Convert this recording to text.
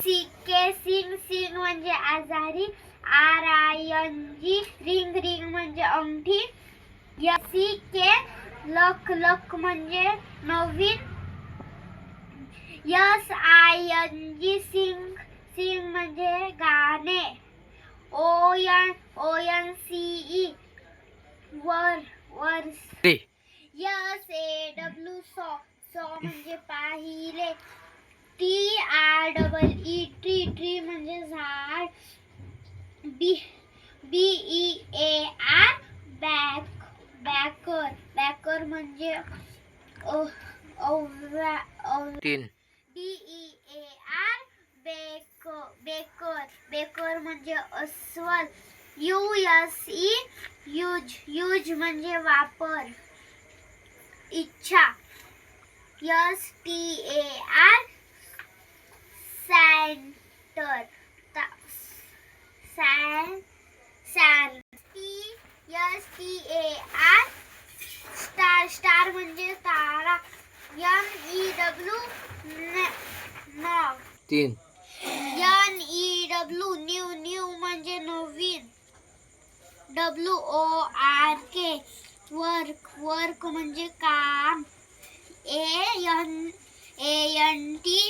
सी के सिंग सिंग म्हणजे आजारी R I N G ring ring म्हणजे अंगठी सी के लक लक म्हणजे नवीन S I N G sing sing म्हणजे गाणे O N O N C E वर वर रे. S A W saw saw म्हणजे पाहिले डबल ई ट्री ट्री म्हणजे झाड. B B E A R back backer backer म्हणजे तीन. B E A R bake baker baker म्हणजे अस्वल. U S E use use म्हणजे वापर. इच्छा. एस टी ए आर सँटर सॅन San T S T A R star star म्हणजे तारा एन ई डब्ल्यू नॉ तीन. N E W new new म्हणजे नवीन. W O R K work work म्हणजे काम. A N A N T